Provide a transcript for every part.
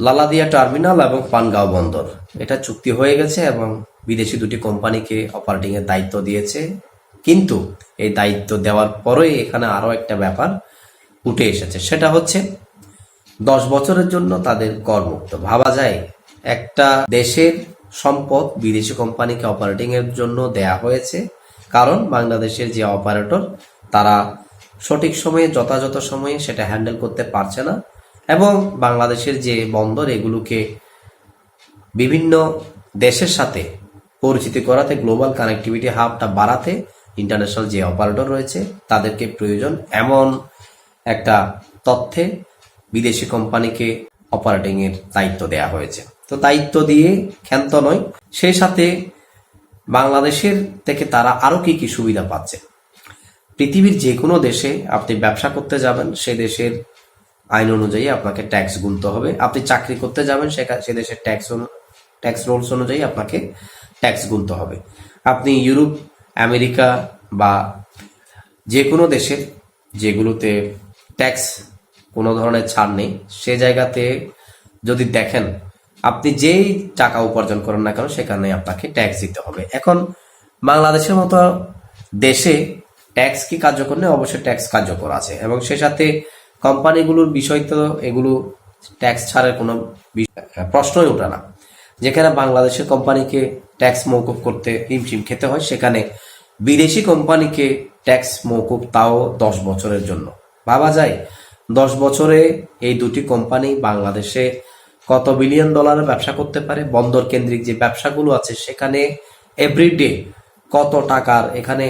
লালাদিয়া terminal এবং পানগাঁও বন্দর। এটা চুক্তি হয়ে গেছে এবং বিদেশি দুটি কোম্পানিকে অপারেটিং এর দায়িত্ব দিয়েছে। কিন্তু এই দায়িত্ব দেওয়ার পরেই এখানে আরও একটা ব্যাপার উঠে এসেছে। সেটা হচ্ছে দশ বছরের জন্য তাদের করমুক্ত। ভাবা যায়, একটা দেশের সম্পদ বিদেশি কোম্পানিকে অপারেটিং এর জন্য দেয়া হয়েছে। কারণ বাংলাদেশের যে অপারেটর, তারা সঠিক সময়ে, যথাযথ সময়ে সেটা হ্যান্ডেল করতে পারছে না। এবং বাংলাদেশের যে বন্দর, এগুলোকে বিভিন্ন দেশের সাথে পরিচিতি করাতে, গ্লোবাল কানেক্টিভিটি হাবটা বাড়াতে ইন্টারন্যাশনাল যে অপারেটর রয়েছে, তাদেরকে প্রয়োজন এমন একটা তথ্যে বিদেশি কোম্পানিকে অপারেটিং এর দায়িত্ব দেয়া হয়েছে। তো দায়িত্ব দিয়ে ক্ষান্ত নয় সেই সাথে বাংলাদেশের থেকে তারা আরও কি কি সুবিধা পাচ্ছে? পৃথিবীর যে কোনো দেশে আপনি ব্যবসা করতে যাবেন, সে দেশের আইন অনুযায়ী আপনাকে ট্যাক্স গুনতে হবে। আপনি চাকরি করতে যাবেন সে দেশের ট্যাক্স ট্যাক্স রুলস অনুযায়ী আপনাকে ট্যাক্স গুনতে হবে। আপনি ইউরোপ, আমেরিকা বা যে কোনো দেশের যেগুলোতে ট্যাক্স কোনো ধরনের ছাড় নেই, সে জায়গাতে যদি দেখেন, আপনি যেই টাকা উপার্জন করেন না কেন, সেখানে আপনাকে ট্যাক্স দিতে হবে। এখন বাংলাদেশের মতো দেশে ট্যাক্স কি কার্যকর? নেই অবশ্যই ট্যাক্স কার্যকর আছে। এবং সে সাথে কোম্পানিগুলোর বিষয় তো এগুলো ট্যাক্স ছাড়ের কোনো প্রশ্নই ওঠে না। যেখানে বাংলাদেশের কোম্পানিকে ট্যাক্স মৌকুব করতে হিমশিম খেতে হয়, সেখানে বিদেশি কোম্পানিকে ট্যাক্স মৌকুব তাও দশ বছরের জন্য। ভাবা যায়, দশ বছরে এই দুটি কোম্পানি বাংলাদেশে কত বিলিয়ন ডলারের ব্যবসা করতে পারে? বন্দর কেন্দ্রিক যে ব্যবসাগুলো আছে, সেখানে এভরিডে কত টাকার এখানে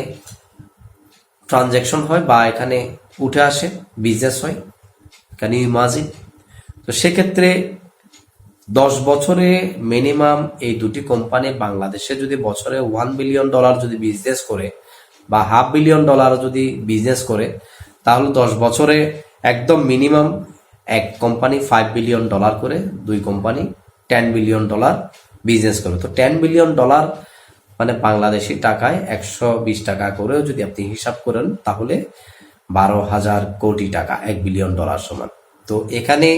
ট্রানজ্যাকশন হয় বা এখানে উঠে আসে বিজনেস হয় ক্যান ইউ ইমাজিন তো সেক্ষেত্রে দশ বছরে মিনিমাম এই দুটি কোম্পানি বাংলাদেশে যদি বছরে ওয়ান বিলিয়ন ডলার যদি বিজনেস করে বা হাফ বিলিয়ন ডলার যদি বিজনেস করে, তাহলে দশ বছরে একদম মিনিমাম এক কোম্পানি ফাইভ বিলিয়ন ডলার করে, দুই company ten billion dollar business করে। তো টেন বিলিয়ন ডলার মানে বাংলাদেশি টাকায় একশো বিশ টাকা করেও যদি আপনি হিসাব করেন, তাহলে বারো হাজার কোটি টাকা, এক বিলিয়ন ডলার সমান। তো এখানে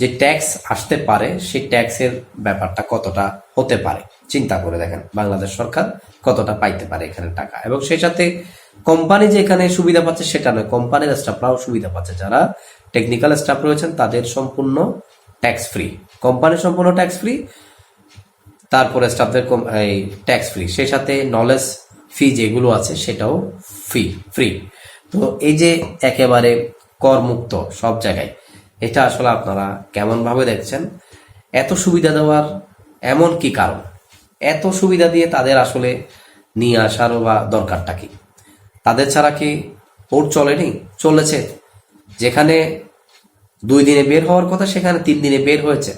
যে ট্যাক্স আসতে পারে, সেই ট্যাক্সের ব্যাপারটা কতটা হতে পারে, চিন্তা করে দেখেন। বাংলাদেশ সরকার কতটা পাইতে পারে এখানে টাকা। এবং সেই সাথে কোম্পানি যে এখানে সুবিধা পাচ্ছে, সেটা নয়, কোম্পানির স্টাফরাও সুবিধা পাচ্ছে। যারা টেকনিক্যাল স্টাফ রয়েছেন, তাদের সম্পূর্ণ ট্যাক্স ফ্রি কোম্পানি সম্পূর্ণ ট্যাক্স ফ্রি তারপরে স্টাফদের ট্যাক্স ফ্রি সেই সাথে নলেজ ফি যেগুলো আছে, সেটাও ফ্রি ফ্রি তো এই যে একেবারে করমুক্ত সব জায়গায়, এটা আসলে আপনারা কেমন ভাবে দেখছেন? এত সুবিধা দেওয়ার এমন কি কারণ? এত সুবিধা দিয়ে তাদের আসলে নিয়ে আসার বা দরকারটা কি? তাদের ছাড়া কি ওর চলেনি? চলেছে। যেখানে দুই দিনে বের হওয়ার কথা, সেখানে তিন দিনে বের হয়েছে।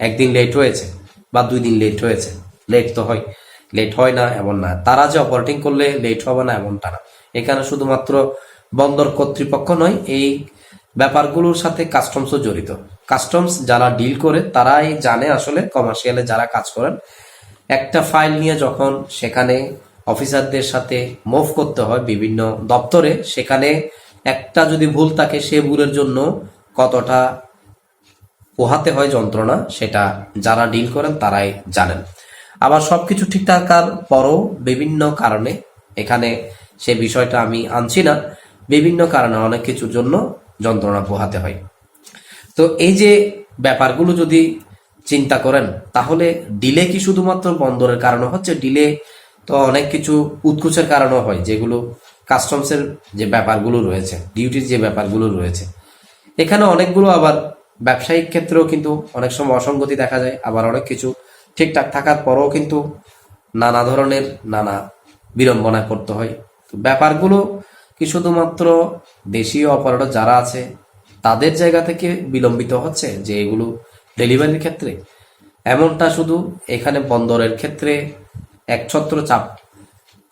একদিন লেট হয়েছে বা দুই দিন লেট হয়েছে। লেট তো হয়। লেট হয় না, এমন না। তারা যে অপারেটিং করলে লেট হবে না, এমনটা না। এখানে শুধুমাত্র বন্দর কর্তৃপক্ষ নয়, এই ব্যাপারগুলোর সাথে কাস্টমসও জড়িত। কাস্টমস যারা ডিল করে, তারাই জানে আসলে কমার্শিয়ালে যারা কাজ করেন। একটা ফাইল নিয়ে যখন সেখানে অফিসারদের সাথে মুভ করতে হয় বিভিন্ন দপ্তরে, সেখানে একটা যদি ভুল থাকে, সে ভুলের জন্য কতটা পোহাতে হয় যন্ত্রণা, সেটা যারা ডিল করেন, তারাই জানেন। আবার সবকিছু ঠিক থাকার পরও বিভিন্ন কারণে এখানে সে বিষয়টা আমি আনছি না। বিভিন্ন কারণে অনেক কিছুর জন্য যন্ত্রণা পোহাতে হয়। তো এই যে ব্যাপারগুলো যদি চিন্তা করেন, তাহলে ডিলে কি শুধুমাত্র বন্দরের কারণে হচ্ছে? ডিলে তো অনেক কিছু উৎকুচের কারণে হয়, যেগুলো কাস্টমসের যে ব্যাপারগুলো রয়েছে ডিউটির যে ব্যাপারগুলো রয়েছে। এখানে অনেকগুলো আবার ব্যবসায়িক ক্ষেত্রেও কিন্তু অনেক সময় অসঙ্গতি দেখা যায়, আবার অনেক কিছু ঠিকঠাক থাকার পরেও কিন্তু নানা ধরনের নানা বিড়ম্বনা করতে হয়। ব্যাপারগুলো কি শুধুমাত্র দেশীয় অপারেটর যারা আছে, তাদের জায়গা থেকে বিলম্বিত হচ্ছে যে এগুলো ডেলিভারির ক্ষেত্রে? এমনটা শুধু এখানে বন্দরের ক্ষেত্রে একছত্র চাপ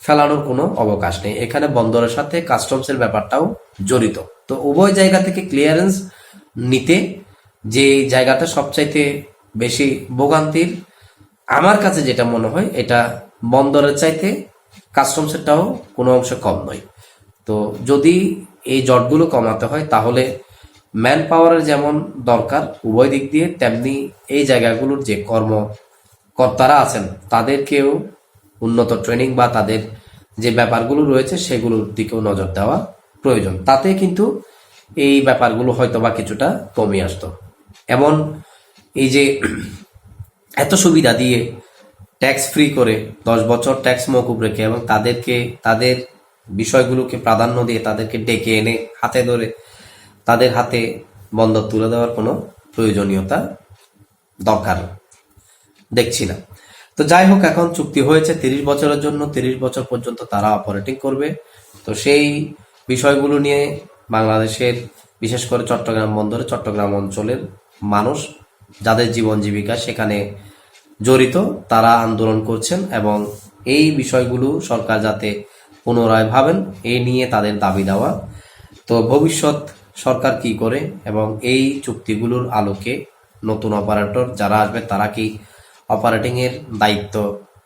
ফেলানোর কোনো অবকাশ নেই। এখানে বন্দরের সাথে কাস্টমসের ব্যাপারটাও জড়িত। তো উভয় জায়গা থেকে ক্লিয়ারেন্স নিতে যে জায়গাটা সবচাইতে বেশি ভোগান্তির, আমার কাছে যেটা মনে হয়, এটা বন্দরের চাইতে কাস্টমসেরটাও কোনো অংশে কম নয়। তো যদি এই জটগুলো কমাতে হয়, তাহলে ম্যান পাওয়ারের যেমন দরকার, উভয় দিক দিয়ে তেমনি এই জায়গাগুলোর যে কর্ম কর্তারা আছেন, তাদেরকেও উন্নত ট্রেনিং বা তাদের যে ব্যাপারগুলো রয়েছে, সেগুলোর দিকেও নজর দেওয়া প্রয়োজন। তাতে কিন্তু এই ব্যাপারগুলো হয়তো বা কিছুটা কমে আসতো। এমন এই যে এত সুবিধা দিয়ে ট্যাক্স ফ্রি করে দশ বছর ট্যাক্স মকুব রেখে এবং তাদেরকে, তাদের বিষয়গুলোকে প্রাধান্য দিয়ে তাদেরকে ডেকে এনে হাতে ধরে তাদের হাতে বন্দর তুলে দেওয়ার কোনো প্রয়োজনীয়তা দরকার দেখছি না। তো যাই হোক, এখন চুক্তি হয়েছে, তিরিশ বছরের জন্য তিরিশ বছর পর্যন্ত তারা অপারেটিং করবে। তো সেই বিষয়গুলো নিয়ে বাংলাদেশের, বিশেষ করে চট্টগ্রাম বন্দরে, চট্টগ্রাম অঞ্চলের মানুষ যাদের জীবন জীবিকা সেখানে জড়িত, তারা আন্দোলন করছেন এবং এই বিষয়গুলো সরকার যাতে পুনরায় ভাবেন এই নিয়ে তাদের দাবি দেওয়া। তো ভবিষ্যৎ সরকার কি করে এবং এই চুক্তিগুলোর আলোকে নতুন অপারেটর যারা আসবে, তারা কি অপারেটিং এর দায়িত্ব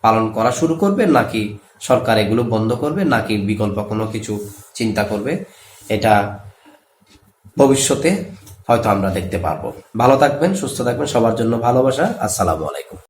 পালন করা শুরু করবে, নাকি সরকার এগুলো বন্ধ করবে, নাকি বিকল্প কোনো কিছু চিন্তা করবে? এটা ভবিষ্যতে হয়তো আমরা দেখতে পারব। ভালো থাকবেন, সুস্থ থাকবেন, সবার জন্য ভালোবাসা। আসসালামু আলাইকুম।